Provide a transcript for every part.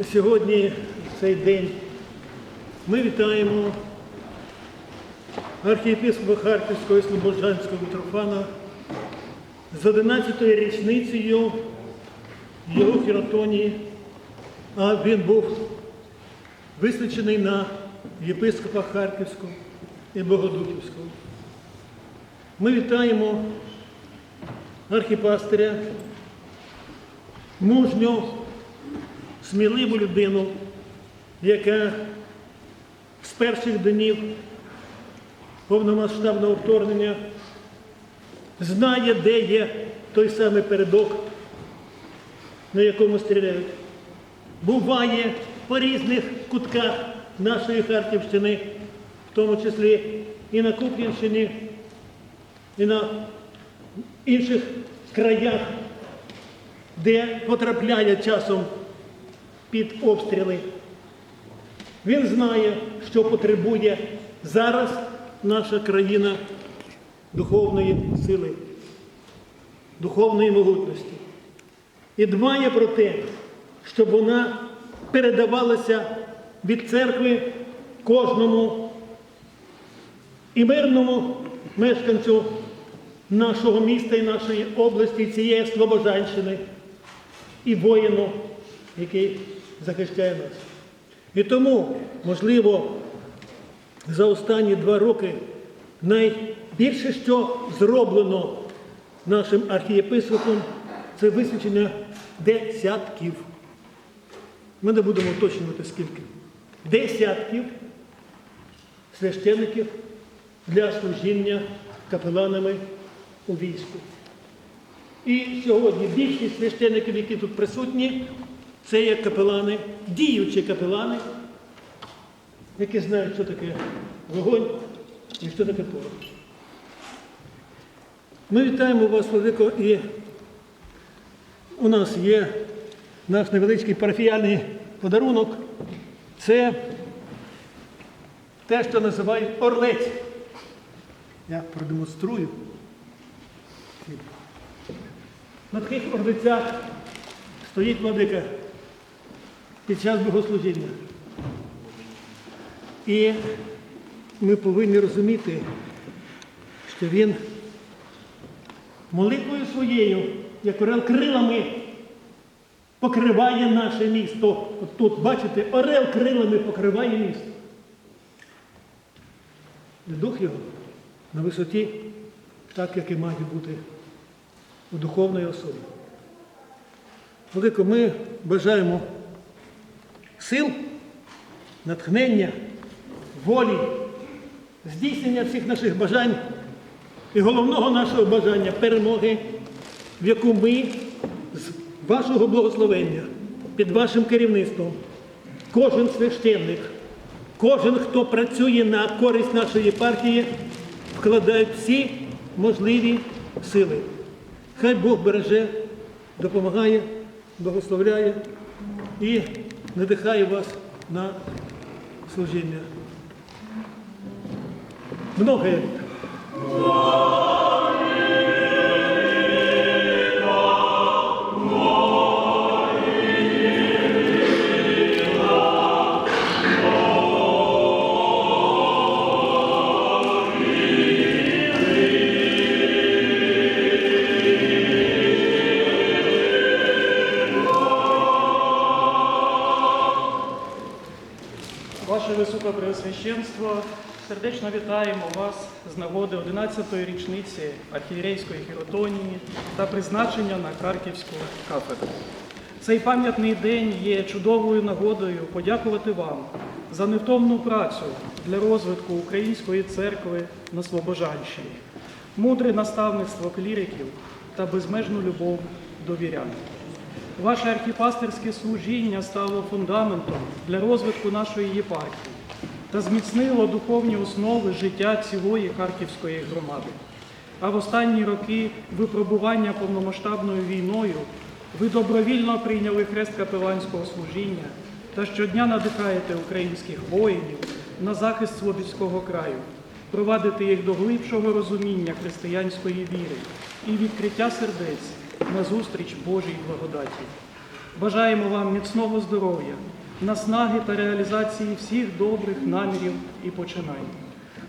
Сьогодні, в цей день, ми вітаємо архієпископа Харківського і Слобожанського Митрофана з 11-ю річницею його хіротонії, а він був визначений на єпископа Харківського і Богодухівського. Ми вітаємо архіпастиря, мужню, сміливу людину, яка з перших днів повномасштабного вторгнення знає, де є той самий передок, на якому стріляють. Буває по різних кутках нашої Харківщини, в тому числі і на Куп'янщині, і на інших краях, де потрапляє часом під обстріли. Він знає, що потребує зараз наша країна духовної сили, духовної могутності. І дбає про те, щоб вона передавалася від церкви кожному і мирному мешканцю нашого міста і нашої області, цієї Слобожанщини, і воїну, який захищає нас. І тому, можливо, за останні два роки найбільше, що зроблено нашим архієпископом, це висвячення десятків. Ми не будемо уточнювати скільки. Десятків священиків для служіння капеланами у війську. І сьогодні більшість священиків, які тут присутні, це є капелани, діючі капелани, які знають, що таке вогонь і що таке порох. Ми вітаємо вас, Владико, і у нас є наш невеличкий парафіяльний подарунок. Це те, що називають орлець. Я продемонструю. На таких орлицях стоїть владика під час богослужіння. І ми повинні розуміти, що він молитвою своєю, як орел крилами, покриває наше місто. От тут, бачите, орел крилами покриває місто. І дух його на висоті, так, як і має бути у духовної особи. Велико, ми бажаємо сил, натхнення, волі, здійснення всіх наших бажань і головного нашого бажання перемоги, в яку ми з вашого благословення, під вашим керівництвом, кожен священник, кожен, хто працює на користь нашої єпархії, вкладають всі можливі сили. Хай Бог береже, допомагає, благословляє і надихає вас на служіння. Много літ. Ваше сердечно вітаємо вас з нагоди 11-ї річниці архієрейської хіротонії та призначення на Харківську кафедру. Цей пам'ятний день є чудовою нагодою подякувати вам за невтомну працю для розвитку української церкви на Слобожанщині, мудре наставництво кліриків та безмежну любов до вірян. Ваше архіпастерське служіння стало фундаментом для розвитку нашої єпархії та зміцнило духовні основи життя цілої харківської громади. А в останні роки випробування повномасштабною війною ви добровільно прийняли хрест капеланського служіння та щодня надихаєте українських воїнів на захист Слобідського краю, провадити їх до глибшого розуміння християнської віри і відкриття сердець на зустріч Божій благодаті. Бажаємо вам міцного здоров'я, наснаги та реалізації всіх добрих намірів і починань.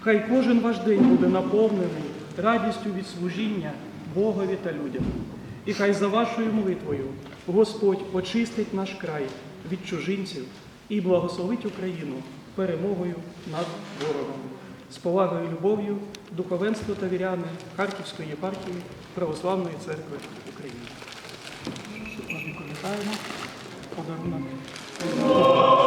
Хай кожен ваш день буде наповнений радістю від служіння Богові та людям. І хай за вашою молитвою Господь очистить наш край від чужинців і благословить Україну перемогою над ворогом. З повагою і любов'ю, духовенство та віряни Харківської єпархії Православної церкви України. Вітаємо. Подарунок. Богу.